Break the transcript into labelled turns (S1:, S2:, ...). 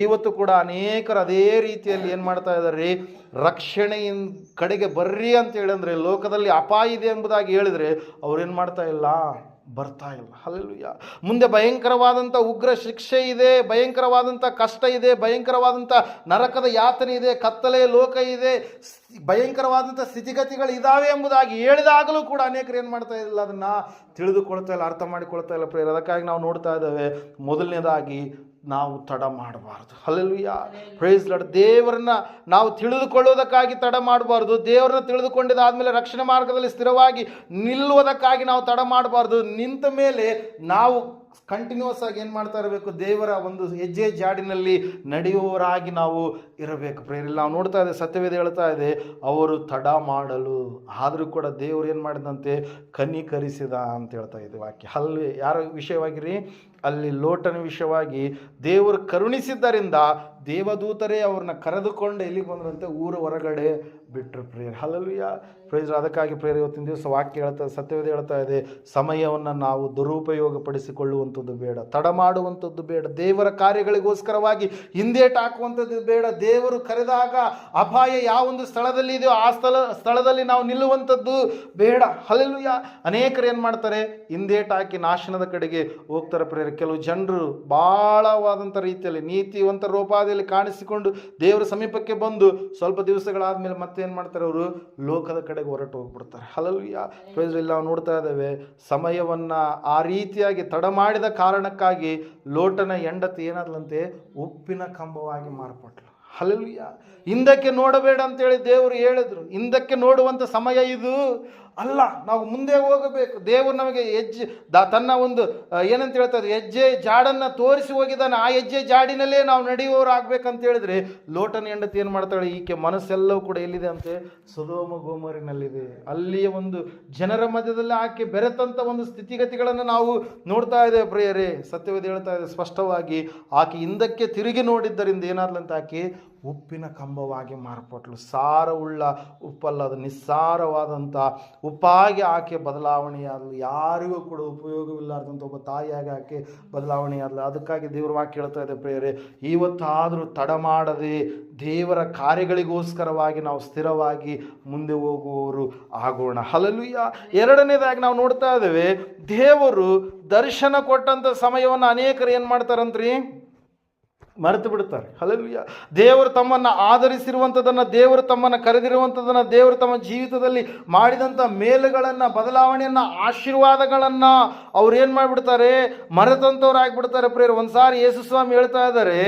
S1: ಇವತ್ತು ಕೂಡ ಅನೇಕರು ಅದೇ ರೀತಿಯಲ್ಲಿ ಏನು ಮಾಡ್ತಾ ಇದ್ದಾರೆ ರಕ್ಷಣೆಯ ಕಡೆಗೆ ಬರ್ರಿ ಅಂತ ಹೇಳಿದ್ರೆ ಲೋಕದಲ್ಲಿ ಅಪಾಯ ಇದೆ ಎಂಬುದಾಗಿ ಹೇಳಿದ್ರೆ ಅವ್ರು ಏನು ಮಾಡ್ತಾ ಇಲ್ಲ, ಬರ್ತಾ ಇಲ್ಲ. ಹಲ್ಲೆಲೂಯ. ಮುಂದೆ ಭಯಂಕರವಾದಂಥ ಉಗ್ರ ಶಿಕ್ಷೆ ಇದೆ ಭಯಂಕರವಾದಂಥ ಕಷ್ಟ ಇದೆ ಭಯಂಕರವಾದಂಥ ನರಕದ ಯಾತನೆ ಇದೆ, ಕತ್ತಲೆ ಲೋಕ ಇದೆ ಭಯಂಕರವಾದಂಥ ಸ್ಥಿತಿಗತಿಗಳು ಇದಾವೆ ಎಂಬುದಾಗಿ ಹೇಳಿದಾಗಲೂ ಕೂಡ ಅನೇಕರು ಏನು ಮಾಡ್ತಾ ಇಲ್ಲ, ಅದನ್ನು ತಿಳಿದುಕೊಳ್ತಾ ಇಲ್ಲ, ಅರ್ಥ ಮಾಡಿಕೊಳ್ತಾ ಇಲ್ಲ ಪ್ರೇರ ಅದಕ್ಕಾಗಿ ನಾವು ನೋಡ್ತಾ ಇದ್ದೇವೆ, ಮೊದಲನೇದಾಗಿ ನಾವು ತಡ ಮಾಡಬಾರ್ದು. ಹಲ್ಲೆಲೂಯ. ಪ್ರೈಸ್ ಲಾರ್ಡ್ ದೇವರನ್ನ ನಾವು ತಿಳಿದುಕೊಳ್ಳೋದಕ್ಕಾಗಿ ತಡ ಮಾಡಬಾರ್ದು. ದೇವರನ್ನ ತಿಳಿದುಕೊಂಡಿದ್ದಾದಮೇಲೆ ರಕ್ಷಣೆ ಮಾರ್ಗದಲ್ಲಿ ಸ್ಥಿರವಾಗಿ ನಿಲ್ಲುವುದಕ್ಕಾಗಿ ನಾವು ತಡ ಮಾಡಬಾರ್ದು. ನಿಂತ ಮೇಲೆ ನಾವು ಕಂಟಿನ್ಯೂಸ್ ಆಗಿ ಏನು ಮಾಡ್ತಾ ಇರಬೇಕು? ದೇವರ ಒಂದು ಹೆಜ್ಜೆ ಜಾಡಿನಲ್ಲಿ ನಡೆಯುವವರಾಗಿ ನಾವು ಇರಬೇಕು. ಪ್ರೇರಿಲ್ಲ ನಾವು ನೋಡ್ತಾ ಇದೆ ಸತ್ಯವೇದ ಹೇಳ್ತಾ ಇದೆ, ಅವರು ತಡ ಮಾಡಲು, ಆದರೂ ಕೂಡ ದೇವರು ಏನು ಮಾಡಿದಂತೆ ಕನಿಕರಿಸಿದ ಅಂತ ಹೇಳ್ತಾ ಇದೆ ವಾಕ್ಯ. ಅಲ್ಲಿ ಯಾರ ವಿಷಯವಾಗಿರಿ ಅಲ್ಲಿ ಲೋಟನ ವಿಷಯವಾಗಿ ದೇವರು ಕರುಣಿಸಿದ್ದರಿಂದ ದೇವದೂತರೇ ಅವ್ರನ್ನ ಕರೆದುಕೊಂಡು ಎಲ್ಲಿಗೆ ಬಂದ್ರಂತೆ? ಊರ ಹೊರಗಡೆ ಬಿಟ್ಟರು ಪ್ರೇಯರ್. ಯಾ ಪ್ರೇಯರ್ ಅದಕ್ಕಾಗಿ ಪ್ರೇಯರ್, ಇವತ್ತಿನ ದಿವಸ ವಾಕ್ಯ ಹೇಳ್ತಾ ಸತ್ಯವೇ ಹೇಳ್ತಾ ಇದೆ, ಸಮಯವನ್ನು ನಾವು ದುರುಪಯೋಗಪಡಿಸಿಕೊಳ್ಳುವಂಥದ್ದು ಬೇಡ ತಡ ಮಾಡುವಂಥದ್ದು ಬೇಡ, ದೇವರ ಕಾರ್ಯಗಳಿಗೋಸ್ಕರವಾಗಿ ಹಿಂದೇಟು ಹಾಕುವಂಥದ್ದು ಬೇಡ. ದೇವರು ಕರೆದಾಗ ಅಪಾಯ ಯಾವೊಂದು ಸ್ಥಳದಲ್ಲಿ ಇದೆಯೋ ಆ ಸ್ಥಳ, ಸ್ಥಳದಲ್ಲಿ ನಾವು ನಿಲ್ಲುವಂಥದ್ದು ಬೇಡ. ಹಲಲುಯ ಅನೇಕರು ಏನು ಮಾಡ್ತಾರೆ? ಹಿಂದೇಟು ಹಾಕಿ ನಾಶನದ ಕಡೆಗೆ ಹೋಗ್ತಾರೆ ಪ್ರೇಯರ್. ಕೆಲವು ಜನರು ಭಾಳವಾದಂಥ ರೀತಿಯಲ್ಲಿ ನೀತಿವಂತ ರೂಪಾದಿಯಲ್ಲಿ ಕಾಣಿಸಿಕೊಂಡು ದೇವರ ಸಮೀಪಕ್ಕೆ ಬಂದು ಸ್ವಲ್ಪ ದಿವಸಗಳಾದಮೇಲೆ ಮತ್ತೆ ಏನು ಮಾಡ್ತಾರೆ ಅವರು? ಲೋಕದ ಕಡೆಗೆ ಹೊರಟು ಹೋಗ್ಬಿಡ್ತಾರೆ. ಇಲ್ಲ ನಾವು ನೋಡ್ತಾ ಇದ್ದೇವೆ, ಸಮಯವನ್ನು ಆ ರೀತಿಯಾಗಿ ತಡ ಮಾಡಿದ ಕಾರಣಕ್ಕಾಗಿ ಲೋಟನ ಹೆಂಡತಿ ಏನಾದ್ಲಂತೆ? ಉಪ್ಪಿನ ಕಂಬವಾಗಿ ಮಾರ್ಪಟ್ಲು. ಹಲಲ್ಯ ಹಿಂದಕ್ಕೆ ನೋಡಬೇಡ ಅಂತೇಳಿ ದೇವರು ಹೇಳಿದ್ರು. ಹಿಂದಕ್ಕೆ ನೋಡುವಂಥ ಸಮಯ ಇದು. ಅಲ್ಲ, ನಾವು ಮುಂದೆ ಹೋಗಬೇಕು. ದೇವರು ನಮಗೆ ಹೆಜ್ಜೆ, ದ ತನ್ನ ಒಂದು ಏನಂತ ಹೇಳ್ತಾರೆ, ಹೆಜ್ಜೆ ಜಾಡನ್ನು ತೋರಿಸಿ ಹೋಗಿದ್ದಾನೆ. ಆ ಹೆಜ್ಜೆ ಜಾಡಿನಲ್ಲೇ ನಾವು ನಡೆಯುವವರು ಆಗ್ಬೇಕಂತ ಹೇಳಿದ್ರೆ, ಲೋಟನ ಹೆಂಡತಿ ಏನು ಮಾಡ್ತಾಳೆ? ಈಕೆ ಮನಸ್ಸೆಲ್ಲವೂ ಕೂಡ ಎಲ್ಲಿದೆ ಅಂತೆ? ಸುಧೋಮ ಗೋಮರಿನಲ್ಲಿದೆ. ಅಲ್ಲಿಯ ಒಂದು ಜನರ ಮಧ್ಯದಲ್ಲಿ ಆಕೆ ಬೆರೆತಂಥ ಒಂದು ಸ್ಥಿತಿಗತಿಗಳನ್ನು ನಾವು ನೋಡ್ತಾ ಇದ್ದೇವೆ ಪ್ರಿಯರೇ. ಸತ್ಯವೇದ ಹೇಳ್ತಾ ಇದೆ ಸ್ಪಷ್ಟವಾಗಿ, ಆಕೆ ಹಿಂದಕ್ಕೆ ತಿರುಗಿ ನೋಡಿದ್ದರಿಂದ ಏನಾದ್ಲಂತ ಆಕೆ ಉಪ್ಪಿನ ಕಂಬವಾಗಿ ಮಾರ್ಪಟ್ಲು. ಸಾರವುಳ್ಳ ಉಪ್ಪಲ್ಲ, ಅದು ನಿಸ್ಸಾರವಾದಂಥ ಉಪ್ಪಾಗಿ ಆಕೆ ಬದಲಾವಣೆಯಾದಳು ಯಾರಿಗೂ ಕೂಡ ಉಪಯೋಗವಿಲ್ಲಾರ್ದಂಥ ಒಬ್ಬ ತಾಯಿಯಾಗಿ ಆಕೆ ಬದಲಾವಣೆಯಾದಳು ಅದಕ್ಕಾಗಿ ದೇವರ ವಾಕ್ಯ ಹೇಳ್ತಾ ಇದೆ ಪ್ರೇಯರೇ. ಇವತ್ತಾದರೂ ತಡ ಮಾಡದೆ ದೇವರ ಕಾರ್ಯಗಳಿಗೋಸ್ಕರವಾಗಿ ನಾವು ಸ್ಥಿರವಾಗಿ ಮುಂದೆ ಹೋಗುವವರು ಆಗೋಣ. ಹಲಲುಯ್ಯ ಎರಡನೇದಾಗಿ ನಾವು ನೋಡ್ತಾ ಇದ್ದೇವೆ, ದೇವರು ದರ್ಶನ ಕೊಟ್ಟಂಥ ಸಮಯವನ್ನು ಅನೇಕರು ಏನು ಮಾಡ್ತಾರಂತ್ರಿ? ಮರೆತು ಬಿಡ್ತಾರೆ ಹಲಲುಯ್ಯ ದೇವರು ತಮ್ಮನ್ನು ಆಧರಿಸಿರುವಂಥದ್ದನ್ನು, ದೇವರು ತಮ್ಮನ್ನು ಕರೆದಿರುವಂಥದ್ದನ್ನು, ದೇವರು ತಮ್ಮ ಜೀವಿತದಲ್ಲಿ ಮಾಡಿದಂಥ ಮೇಲುಗಳನ್ನು, ಬದಲಾವಣೆಯನ್ನು, ಆಶೀರ್ವಾದಗಳನ್ನು ಅವ್ರು ಏನು ಮಾಡಿಬಿಡ್ತಾರೆ? ಮರೆತಂಥವ್ರು ಆಗಿಬಿಡ್ತಾರೆ ಪ್ರೇರು ಒಂದು ಸಾರಿ ಯೇಸು ಸ್ವಾಮಿ ಹೇಳ್ತಾ ಇದ್ದಾರೆ